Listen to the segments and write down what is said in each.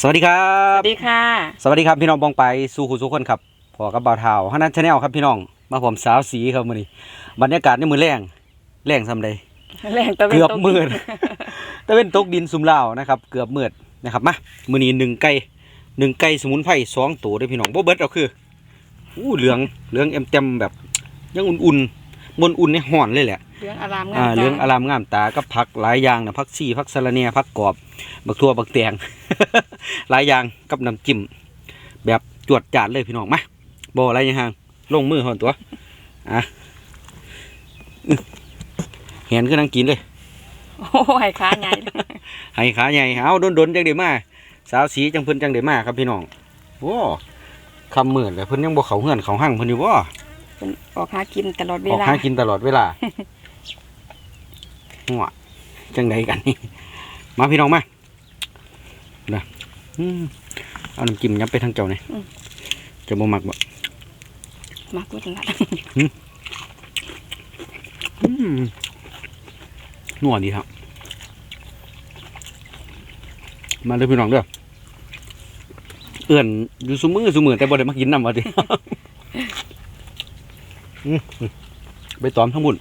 สวัสดีครัสบ วัสดีค่ะ สวัสดีครับพี่น้องบองไปสู่คุณสุกคนครับพอกับบ่าวเทาฮันนันชาแนลครับพี่น้อง มาผมสาวสีครับมื้อนี้บรรยากาศในมือแรงแรงซำใด แรงตะเวนเกือบตกมืด ตะเว้นตกดินซุมลาวนะครับ เกือบมืดนะครับมามื้อนี้หนึ่งไก่หนึ่งไก่สมุนไพรสองตัวเด้อพี่น้องบ่เบิดเอาคืออู้เหลืองเหลืองเอ็มเต็มแบบยังอุ่นๆบนอุ่นในห่อนเลยแหละ เรื่องอารามงามอ่าจ้าเหลืองอารามงามตาก็ผักหลายอย่างนะผักชีผักสะระเนียผักกรอบ บักทั่วบักแตง หลายอย่างกับน้ำจิ้มแบบจวดจาดเลยพี่น้องมาบ่อะไรอยังห่างลงมือหอนตัวอะอื้อเห็นก็นั่งกินเลย โอ้ยขาใหญ่เลยให้ขาใหญ่เอาโดนโดนๆจังเดมาสาวสีจังเพิ่นจังเดมาครับพี่น้องโอ้คำเหมือนเลยเพิ่นยังบ่เขาเฮือนเขาหั่งเพิ่นอยู่บ่เป็นออกหากินตลอดเวออกลาหากินตลอดเวลา หัวจังใดกันนี่มาพี่น้องมานะอืมเอาน้ำจิ้มยับไปทางเจ้าเนี่ยจะบ่มักบ่มากกว่าละอืมนัวดีครับ มาเลยพี่น้องเด้อเอื่อนอยู่ซุมือซุมือแต่บ่ได้มากินน้ำวะดิอืมไปตอมทั้งหมด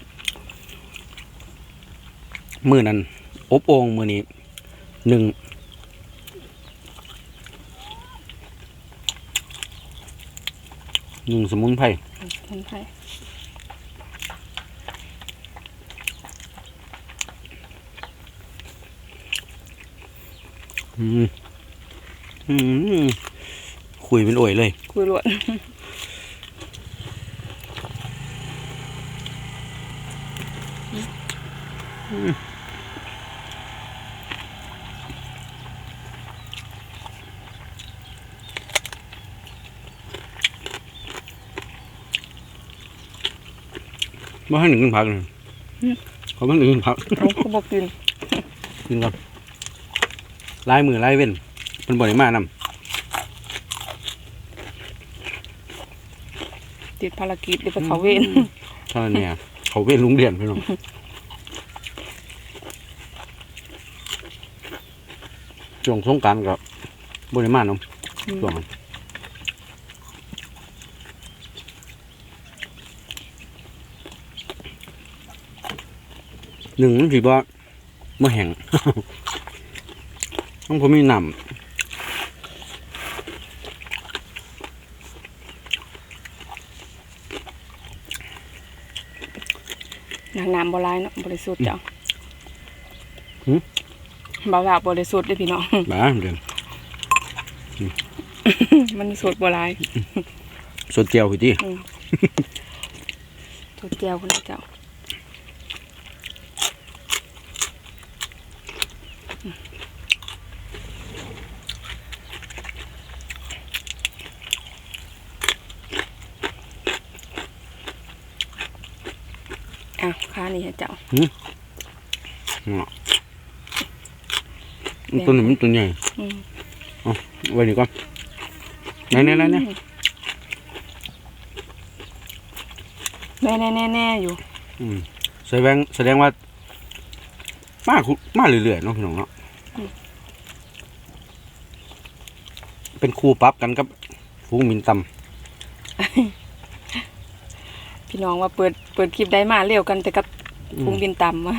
มือนั้น อบโอ่งมือนี้หนึ่งหนึ่งสมุนไพรเห็นไผอืมอืมคุยเป็นโอ่ยเลย คุยรวดมาให้หนึ่งกินผักเลยเขาไม่หนึ่งกินผักเอาเขาบอกกินกินก่อนลายมือลายเว้นเป็นบ่ได้มานำติดภารกิจหรือไปเขาเวรเท่านั้นเนี่ย เขาเว้นลุงเรียนพี่น้องช่วงสงกรารกับบริมาณเนาะช่วง หนึ่งมันสิบ่มาแห้งต้องผมมีน้นางน้ำบ่หลายเนาะบริสุทธิ์จ้ะหืม บ่าวาบริสุทธิ์เลยพี่น้องำบ้าเดือนมันสุดบ่หลายสดเจียวพี่ที่สุดแก้วคนละเจ้า อะค้านี่ให้เจ้าตัวหนึ่งมันตัวใหญ่อืมเอาไว้นี่ก่อนไหนไหนไหนไหนแน่แน่แน่แน่อยู่อืมแสดงแสดงว่า มาคุมาเรื่อยๆเนาะพี่น้องเนาะเป็นครูปรั๊บกันกับฟูงมินต พี่น้องว่าเปิดเปิดคลิปได้มาเร็วกันแต่กับำอืพุงมบินต่ำมา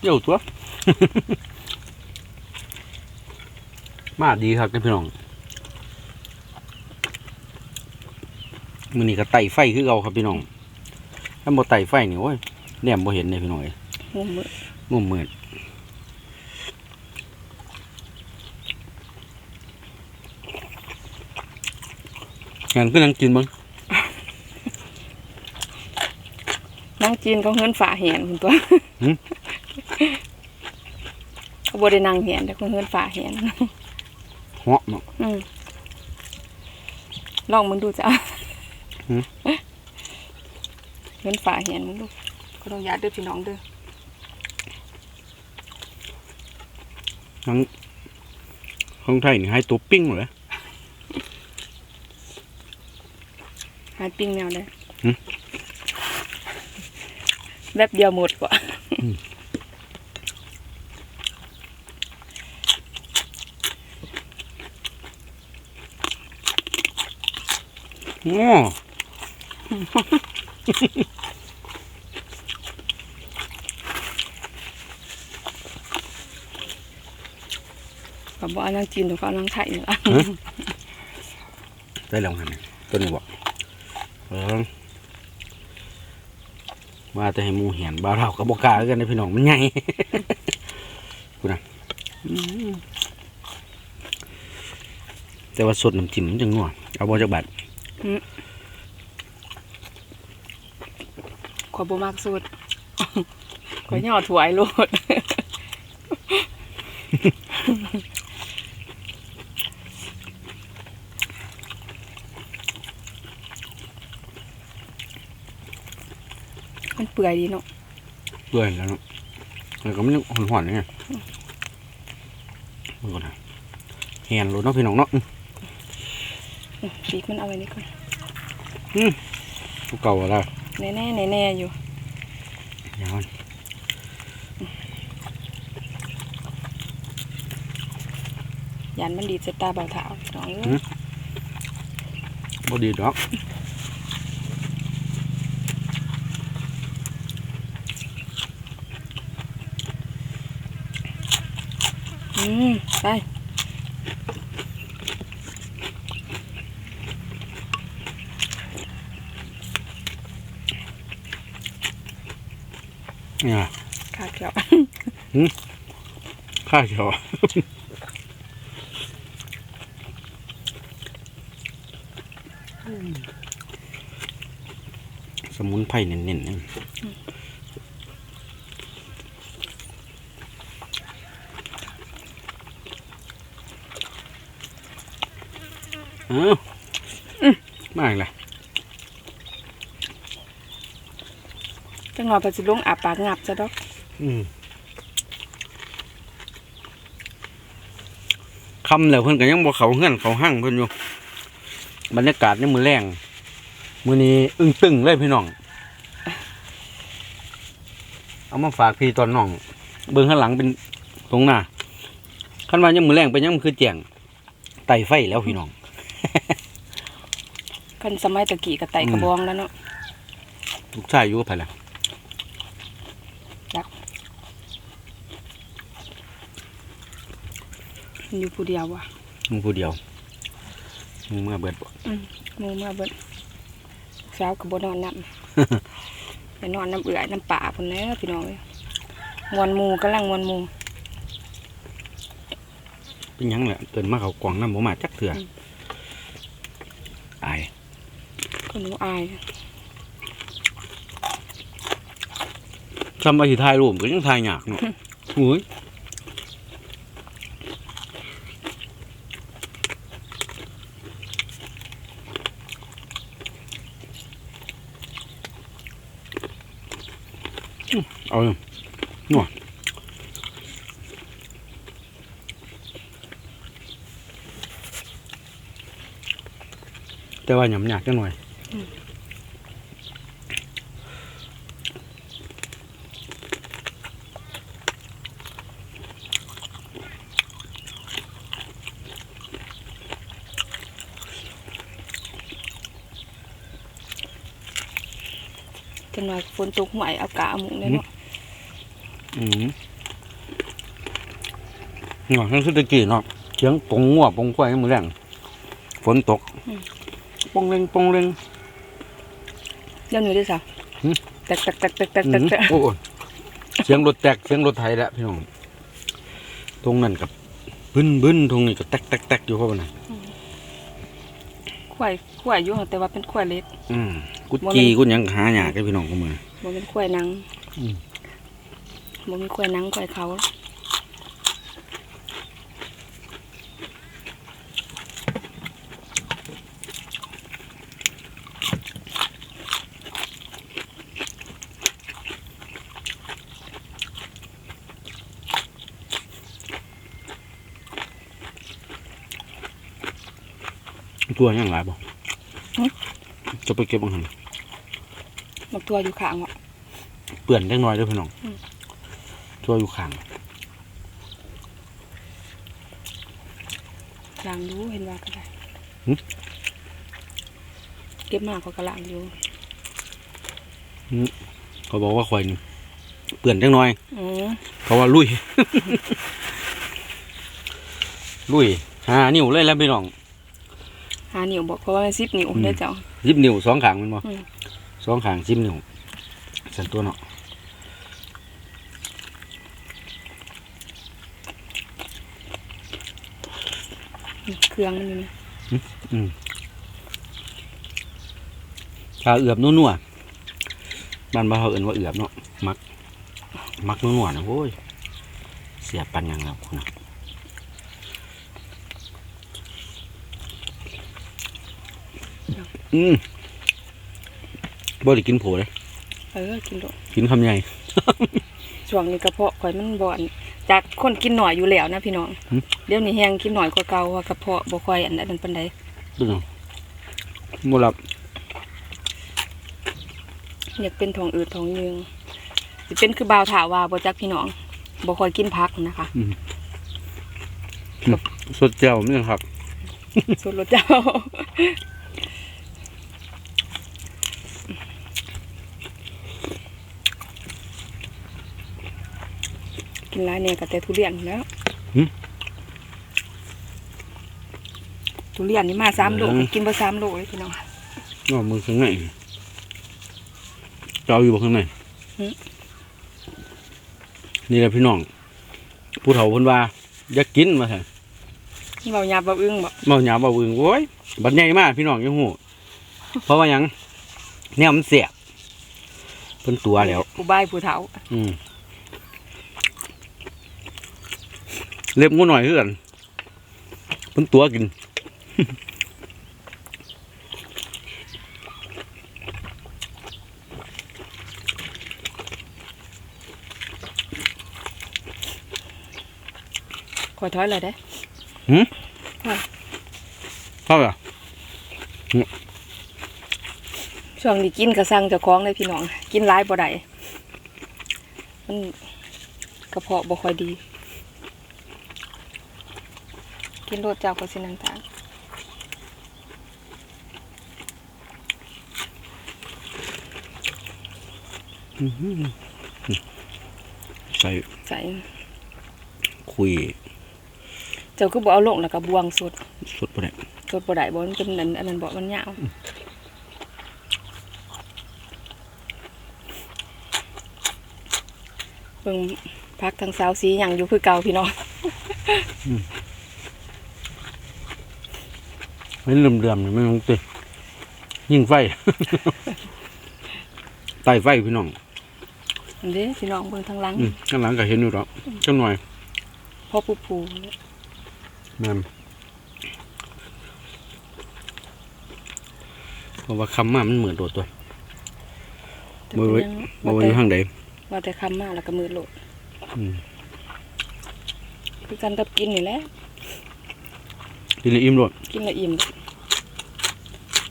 เดี๋ยวตัว มาดีครับพี่น้องมือนี้ก็ไต่ไฟคือเราครับพี่น้องถ้าบ่ไต่ไฟนี่โอ้ยแหนมบ่เห็นเลยพี่น้องเอ้ยหัวมือมุมมืด งั้นก็นั่งกินบ้างนั่งจีนก็เฮือนฝ่าแหนคุณตัวหืมเขาบ่ได้นั่งแหนแต่เขาเฮือนฝ่าแหนเหาะเนาะอืมลองมึงดูจ้ะหืมเฮือนฝ่าแหนมึงดูก็ต้องยาตเด้อพี่น้องเด้อทั้งของไทยนี่ให้ตัวปิ้งเลย หาปิ้งแนวได้หืมแบบเดียวหมดกว่า โอ้ก็บ่เอานางจีนหรือเอานางไทยนี่ล่ะ ได้แล้วหันน่ะตัวนี้บอก เออว่าจะให้หมูเห็นบ้าวเรากับบกล้าคือกันนะพี่น้องมันใหญ่กูนะอืมแต่ว่าสดน้ำจิ้มมันจะงัวเอาบอจากบัตรขอยบ่มักสูตรขอยย่อถวยโลด ปื่อยดีเนาะเปื่อยแล้วเนาะแล้วก็มันยังหอนๆไงมันก็นะแหนรถเนาะพี่น้องเนาะอืมอืมปีกมันเอาไว้นี่ก่อนผู้เก่าอะไรแน่แน่แน่แน่ๆอยู่ยาวมันยันมันดีดใส่ตาเบาเท้าน้องเอ้ยบ่ดีดอก อืมไปเนี่ยขาเขียวข้าเขียวสมุนไพรเน้นๆ นี่เอ้ามาอีกแล้วจังหวะไปสิลงอาปากงับซะดอกอืมคำแล้วเพิ่นก็ยังบ่เขาเฮือนเขาหั่งเพิ่นอยู่บรรยากาศในมือแรงมือนี้อึ้งตึงเลยพี่น้อง เอามาฝากพี่ตอนน้อง เบิ่งข้างหลังเป็นตรงหน้าคันว่ายังมือแรงไปยังมันคือแจงไต่ไฟแล้วพี่น้อง กันสมัยตะกี้กับไตกระบองแล้วเนาะลูกชายอยู่กับไผล่ะมันอยู่ผู้เดียวว่ะมึงผู้เดียวมึงเมื่อเบิดบ่หมูเมื่อเบิดเช้ากับบนอนน้ำ ไปนอนน้ำเอื่อยน้ำป่าพุ่นแล้วพี่น้องเอ้ยมวนหมูกำลังมวนหมู เป็นหยังแหละเกินมาเขากล่องน้ำบ่มาจักเถื่ออม อาย คน หนูอายทำอาชีพถ่ายรูปก็ยังถ่ายยากเนาะอุ้ยอืมเอาเลยนัวแต่ว่าหยำยากจังหน่อย จังหน่อยฝนตกหวยเอากะเอาหมูเลยเนาะอืมเนาะนั่นคือตะกี้เนาะเสียงปงงัวปงควายมือแรงฝนตกปงเล็งปงเล็ง เดี๋ยวหนูได้สาวหึแตกแตกแตกแตกแตกอืแตกมแตกโอ้ยเสียงรถแตกเสียงรถไทยแล้วพี่น้องตรงนั้นกับบึ้นบึ้นตรงนี้ก็แตกแตกแตกอยู่เพราะว่าน่ะขวายขวายอยู่แต่ว่าเป็นขวายเล็กอืมกุบ่แม่นจีกุหยังหาหยากให้พี่น้องก็มือบ่เป็นขวายหนังอืมบ่มีขวายหนังขวายเขา ตัวหยังหลายบ่จะไปเก็บบังหันบางตัวอยู่ข้างอะเปื่อนเล็กน้อยเด้วยพี่น้องอืมชั่วอยู่ข้างล้างดูเห็นว่าก็ได้เก็บมากกว่ากระล้างอยู่เขาบอกว่าควายนี่เปื่อนเล็กน้อยอืมเพราะว่าลุย ลุยหานิ้วเลยแล้วพี่น้อง หานิ้วบอกเพราะว่ามันสิบนิ้วอืมได้อเจ้าสิบนิ้วสองขางแมันบ่อืมสองขางสิบนิ้วสันตัวเนาะเครื่องมันอยู่นี่อืมถ้าเอือบนัวๆบ้านบ้านเขาเอื่นว่าเอือบเนาะมัก มักนัวๆนะโว้ยเสียปันยังแล้วคุณนะ อืมบ่ได้กินโผเลยเออกินโดดกินคำใหญ่ ช่วงนี้กระเพาะข่อยมันบ่อนจากคนกินหน่อยอยู่แล้วนะพี่น้องหืมเดี๋ยวนี้แห้งกินหน่อยกว่าเก่าว่ากระเพาะบ่ค่อยอันนั้นปานใดดูหน่อยบ่หลับอยากเป็นท้องอืดท้องเยืองสิเป็นคือบ่าวถาว่าบ่จักพี่น้องบ่ค่อยกินผักนะคะ สดเจียวนี่ครับสุดรสเจ้า นหลายเนี่ยกับแต่ทุเรียนแหล้วหืมทุเรียนนี่มาสามโลอืมกินบ่สามโลเลยพี่น้องนอกมือข้างในเจ้าอยู่บ่ข้างในหืมนี่แหละพี่น้องผู้เฒ่าเพิ่นว่าอยากกินมาซั่นเบาหยาบเบาอึ้งบ่เมาหยาบ่าวึงโอ้ยบัดใหญ่มากพี่น้องยังฮู้เพราะว่าหยังเนี่ยมันเสียบเพิ่นตัวแล้วผู้บายผู้เฒ่า อืม เล็บงูหน่อยคือกันเพิ่นตัวกิน ขอถอยเลยได้เข้าอะช่วงนี้กินกระสังเจ้าของเลยพี่น้อง กินหลายบ่ได้มันกระเพาะบ่ค่อยดี กินโรดเจ้าก็สินังทานใส่ใส่คุย เจ้าคือบ่เอาลงแล้วก็บวงสดสดบ่ได้สดบ่ได้บ่มันเป็นอันอันนั้นบ่มันยาวเบิ่งพักทางสาวสีหยังอยู่คือเก่าพี่น้อง ไม่เลื่อมๆนี่ไม่ต้องติยิงไฟ ไต่ไฟพี่น้องอันเด้พี่น้องเบิ่งทางหลังอืมข้างหลังก็เห็นอยู่ดอกจังหน่อยพ่อผู้ผูแม่นเพราะว่าคำมามันเหมือนโดดตัวแต่บ่ไว้เป็นหยังบ่ว่าอว่ายู่แต่ทางใดว่าแต่คำมาแล้วก็มือโหลดอืม คือกันกับกินนี่แหละ กินแล้วอิ่มโดดกินและอิ่ม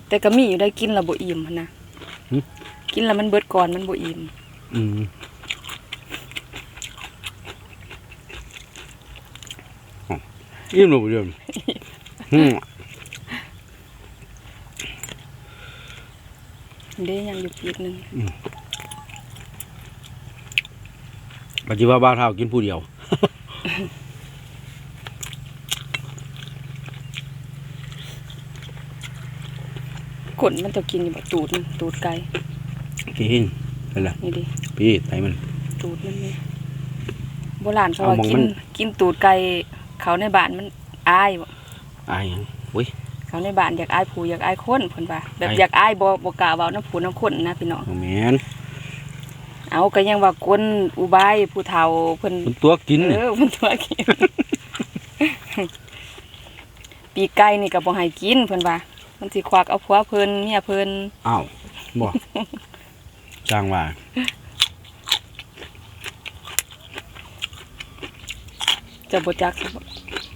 แต่ก็มีอยู่ได้กินและบ่อิ่มหั้นนะหึ กินแล้วมันเบิดก่อนมันบ่อิ่มอืมอ๋ออิ่มโดดเดียวนี่อืมเด้ยังอยู่อีกหนึงปัจจุบันบ้านเฮากินผู้เดียว ขนมันจะกินอยู่บ่ตูดมันตูดไก่กินนั่นแหละนี่ดิพี่ไตมัน ตูดมันนี่โบราณเขาเอาว่ามองกิมัน นกินตูดไก่เขาในบ้านมันอายบ่อายหยังอุ้ย เขาในบ้านอยากอายผู้อยากอายคนเพิ่นว่าแบบอาย อยากอายบ่บ่กล้าเว้าน้ำผู้น้ำคนนะพี่น้องโอ้แม่นเอาก็ยังว่าคนอุบายผู้เฒ่าเพิ่น มันตัวกินเอเนี่ยอมันตัวกิน ปีกไก่นี่ก็บ่ให้กินเพิ่นว่า มันสิควักเอาผัวเพิ่นเมียเพิ่นอ้าวบ่จ้างว่าจะบ่จักซะบ่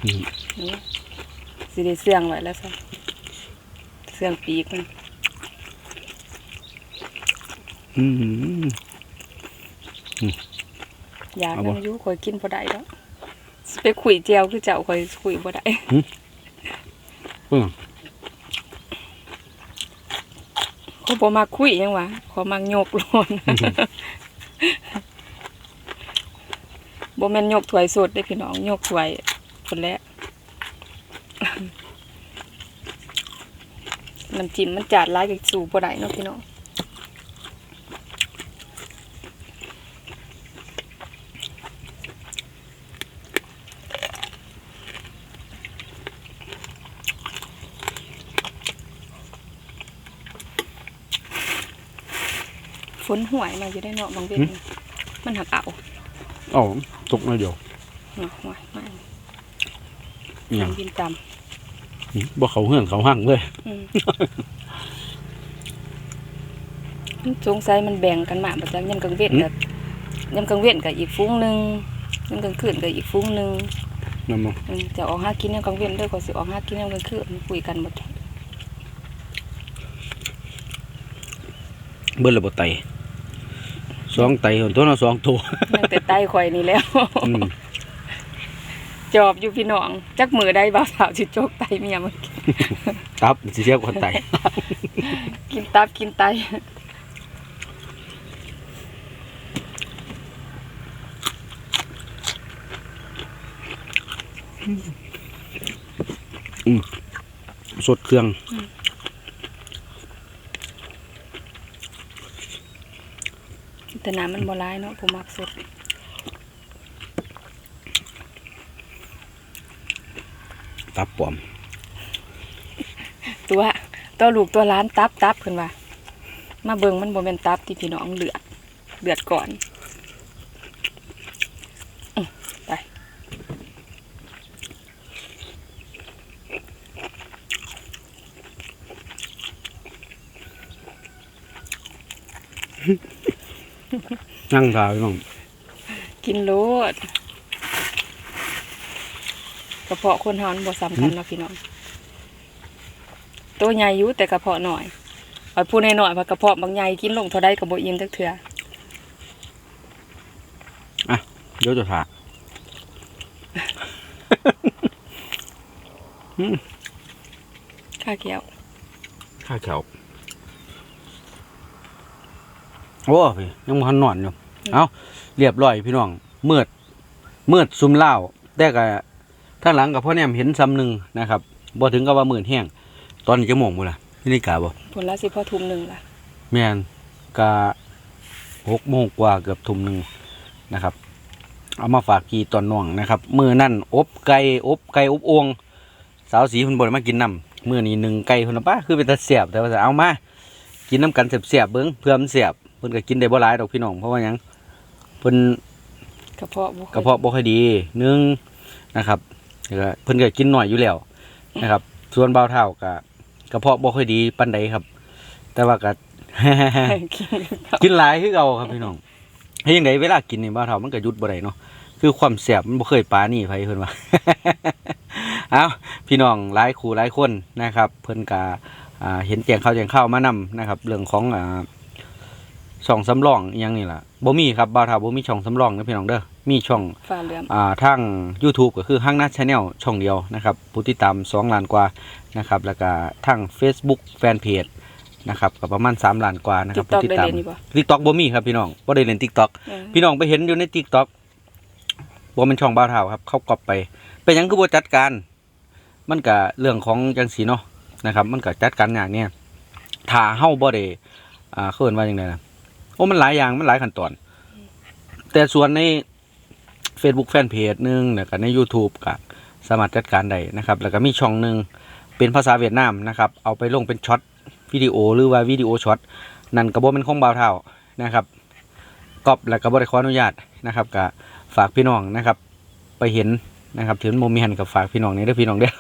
อืมนี่สิได้เสื่องไว้แล้วซะเสื่องปีกมันอืมอืมอยากเอาบ่นำอยู่ข่อยกินบ่ได้แล้วสิไปขุยแจวคือเจ้าข่อยขุยบ่ได้อืม เขาบ่มาคุยหยังวะขอมักโยกโลนบ่แม่นโยกถ้วยสดได้อพี่น้องโยกถ้วยคนแหละน้ำจิ้มมันจาดหลายก็สู่บ่ได้เนาะพี่น้อง นห่วยมาอยู่ได้เนาะบางเว้นมันหักเอาอ๋อตกมาเดียวเนาะห่วยมากอหย่างกินตอืมบ่เขาเหือนเขาหั่งเลยำอืมมันสงสัยมันแบ่งกันมาประจังยามกลางเว้นกับยามกลางเว้นกับอีกฟุ้งหนึ่งยามกลางคืนกับอีกฟุ้งหนึ่งนั่นมั้งอืมจะออกหากินยามกลางเว้นเด้อก็สิออกหากินยามกลางคืนคุยกันหมดเบิ้ลระบบไต สองไตคนตัวละสองตัวตั้งแต่ใต้ข่อยนี่แล้ว อืมจอบอยู่พี่น้อง จักมือได้บ่าวสาวสิโจกไตเมียมันตับสิเสียกว่าไตกินตับกินไตสดเครื่อง แต่น้ำมันบ่ร้ายเนาะผมมักสดตับปลอม ตัวตัวลูกตัวร้านตับตับขึ้นว่ามาเบิงมันบ่แม่นตับที่พี่น้องเลือดเลือดก่อนอื้อไป นั่งทาพี่น้องกินโลดกระเพาะคนเฮามันบ่สำคัญเนาะพี่น้องตัวใหญ่อยู่แต่กระเพาะน้อยไอ้ผู้น้อยๆว่ากระเพาะบางใหญ่กินลงเท่าใดก็บ่อิ่มจักเทื่อเดี๋ยวจะทาข้าแก้วข้าแขว โอ้พี่ยังมันนอนอยู่เอาเรียบร้อยพี่น้องเมือดเมือดซุมเล่าวแต่ก็ท่างหลังกับพ่อแนมเห็นซ้ำหนึ่งนะครับบ่ถึงกับว่าหมื่นแห้งตอนนี้จะโมงบ่ล่ะพี่นิกาบ่ผลละสิพอทุ่มหนึงล่ะแม่นกะหกโมงกว่าเกือบทุ่มหนึ่งนะครับ เอามาฝากกีตอนน้องนะครับมือนั่นอบไก่อบไก่อบโองสาวสีเพิ่นบ่ได้มากินน้ำมือนี้หนึ่งไก่เพิ่นน่ะป้าคือเป็นตาเสียบแต่ว่าจะเอามากินน้ำกันเสียบๆเบิ่งเพื่อมันเสียบเพิ่นก็กินได้บ่หลายดอกพี่น้องเพราะว่าหยังเพิ่นกระเพาะบ่ค่อยกระเพาะบ่ค่อยดีหนึ่งนะครับแล้วก็เพิ่นก็กินหน่อยอยู่แล้วนะครับ ส่วนเบาเท่าก็กระเพาะบ่ค่อยดีปานใดครับ แต่ว่าก็ กินกับกินหลายคือเก่าครับพี่น้องเฮ็ดจังไดเวลากินนี่บ่าวเฒ่ามันก็หยุดบ่ได้เนาะคือความแซ่บมันบ่เคยปรานี่ไผเพิ่นว่า เอ้าพี่น้องหลายคู่หลายคนนะครับ เพิ่นก็อ่าเห็นแจงข้าวแจงข้าวมานํนะครับ เรื่องของอ่า ช่องสำรองอีหยังนี่ล่ะบ่มีครับบ่าวเฒ่าบ่มีช่องสำรองนะพี่น้องเด้อมีช่อง ฟ้าเหลือม อ่าทาง YouTube ก็คือห้างหน้าชาแนลช่องเดียวนะครับผู้ติดตาม 2 ล้านกว่านะครับแล้วก็ทาง Facebook Fanpage นะครับก็ประมาณ 3 ล้านกว่านะคติรับดต่อผู้ติดได้ตามเลยนี่บ่ TikTok บ่มีครับพี่น้องบ่ได้เล่น TikTok เออพี่น้องไปเห็นอยู่ใน TikTok บ่แม่นช่องบ่าวเฒ่าครับ เขาก๊อปไป เป็นหยังคือบ่จัดการ มันก็เรื่องของจังสีเนาะนะครับ มันก็จัดการอย่างเนี้ยถ้าเฮาบ่ได้อ่าเขาเอิ้นว่าจังไดล่ะ โอ้มันหลายอย่างมันหลายขั้นตอน แต่ส่วนใน Facebook Fanpage หนึ่งแล้วก็ใน YouTube ก็สามารถจัดการได้นะครับ แล้วก็มีช่องหนึ่งเป็นภาษาเวียดนามนะครับ เอาไปลงเป็นช็อตวิดีโอหรือว่าวิดีโอช็อตนั่นก็บ่เป็นของบ่าวเฒ่านะครับก๊อปแล้วก็บ่ได้ขออนุญาตนะครับก็ฝากพี่น้องนะครับ ไปเห็นนะครับถึงโมเมนกับฝากพี่น้องนี่เด้อพี่น้องเด้อ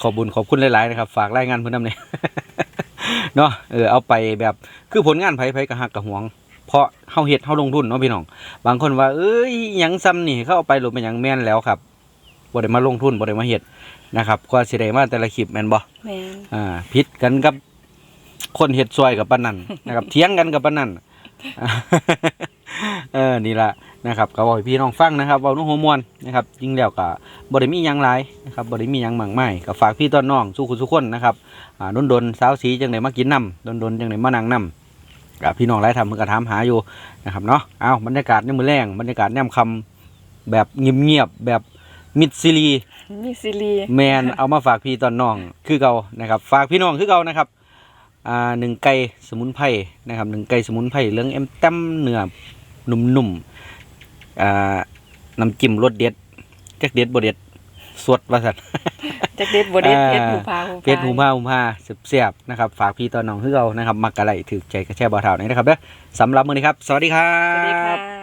ขอบุญขอบคุณหลายๆนะครับ ฝากรายงานเพิ่นนำเนี่ย เนาะเออเอาไปแบบคือผลงานไผไผกะหักกะหวง เพราะเฮาเฮ็ดเฮาลงทุนเนาะพี่น้อง บางคนว่าเอ้ยหยังซ้ำนี่เขาเอาไปหลบเป็นหยังแม่นแล้วครับบ่ได้มาลงทุนบ่ได้มาเฮ็ดนะครับกว่าสิได้มาแต่ละคลิปแม่นบ่แม่นอ่าผิดกันกับคนเฮ็ดซอยกับปานนั้นนะครับ เถียงกันกับปานนั้นอ่าเอออนี่ละ นะครับก็บอกให้พี่น้องฟังนะครับเว้านุ่หัวมวนนะครับจริงแล้วก็บ่ได้มีหยังหลายนะครับบ่ได้มีหยังมากมายก็ฝากพี่ต้นน้องสู้คุณทุกคนนะครับอ่าดนๆสาวสีจังไดมากินน้ำดนๆจังไดมานั่งน้ำ กับพี่น้องหลายทำเพิ่นก็ถามหาอยู่นะครับเนาะ เอาบรรยากาศยามมื้อแรงบรรยากาศยามค่ำแบบเงียบๆแบบมิดซิลีมีซีรีส์แมน เอามาฝากพี่ตอนน้องคือเก่านะครับ ฝากพี่น้องคือเก่านะครับ อ่าหนึ่งไก่สมุนไพรนะครับหนึ่งไก่สมุนไพรเรื่องเอ็มแต้มเนื้อนุ่มๆ อ่าน้ำจิ้มรสเด็ดจักเด็ดบ่เด็ดสวดว่าสันจักเด็ดบ่เด็ดอ่าเพชรหูพาหูพาเพชรหูผ้าหูผ้าเสียบๆนะครับ ฝากพี่ตอนน้องคือเก่านะครับ มักกะไหลถือใจกระแช่บ่อเท่านี้นะครับเด้อสำหรับมื้อนี้ครับ สวัสดีครัสวัสดีบค่ะ